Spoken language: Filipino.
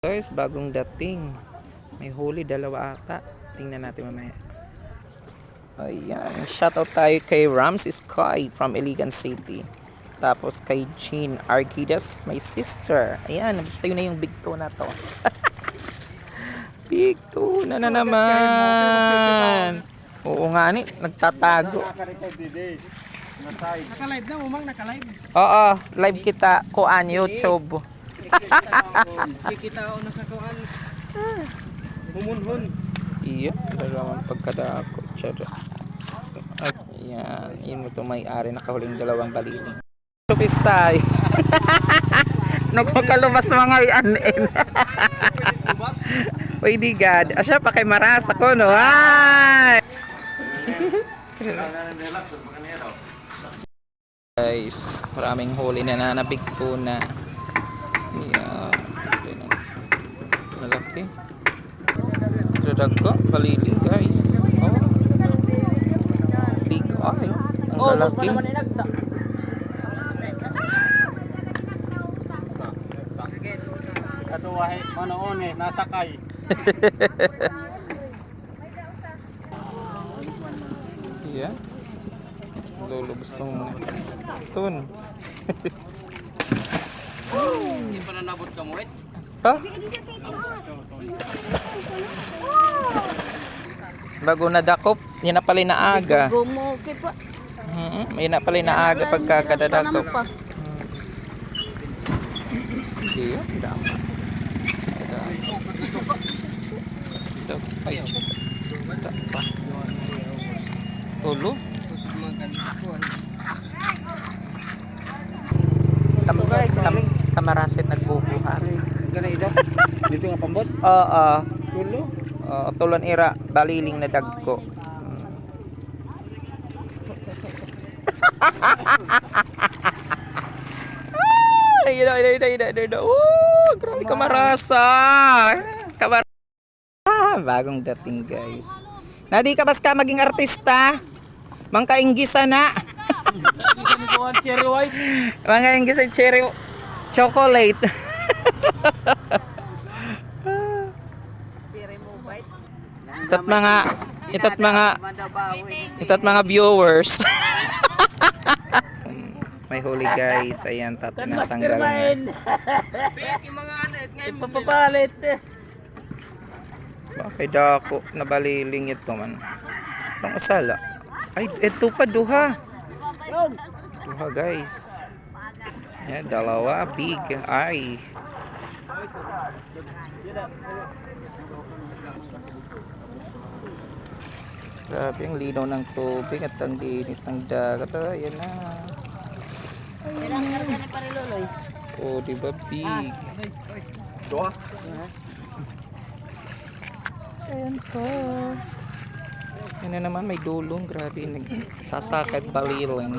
Guys, bagong dating. May huli, dalawa ata. Tingnan natin mamaya. Ayan, shoutout tayo kay Rams Sky from Iligan City. Tapos kay Jean Arquidas, my sister. Ayan, sa'yo na yung big toe na to. big toe na na naman. Oo nga ni, nagtatago. Naka-live na, umang naka-live. Oo, live kita, kuan, YouTube. Kikita ako nakakuan. Humunhun. Iya, dalawang pagkadako. Tsara. At yan, yun mo ito may-ari nakahuling dalawang baliling. Tupis tayo. Nagmakalumas mga ianin. Uy, di God. Asya pa kay Maras ako, no? Hi! Guys, maraming huli na nanabig po na. Yan. Malaki. Tradag ko, baliling guys. Oh. Big eye. Ang lalaki. Katuwahe, manoon eh, nasakay. Yeah. Lulubsong na. Tun. Hindi pa na nabot ka mo eh. Ha? Bago na dakop, yun na pala na aga. Gumuki pa. Mm May na pala na aga pagkakadadakop. pa. Siya, dama. Dama. Ay, dapa. Tulo. Kam kam kamarasit nagbubuhat. Ganay ito. Dito nga pambot. Oo. Tulo. Oo, tulon ira baliling na dagko. Hmm. Ay, ina, ina, ina, ina, ina, ina. Oh, grabe kamarasa. Kamar ah, bagong dating, guys. Nadi ka bas ka maging artista? Mangkainggisa na. Mga inggisa cherry chocolate. Itat mga itat mga itat mga viewers. May huli guys. Ayan, tatinatanggal na. Ipapapalit. Bakit dako nabaliling ito man. Itong usala. Ay, ito pa duha. Duha guys. Yan, dalawa. Big. Ay. Grabe ang linaw ng tubig at ang linis ng dagat. Ah, Ayan na. Ilang karga ni Pariluloy. Oh, di ba big? Doha. Ayan po. Yan na naman may dulong. Grabe, nagsasakit baliling.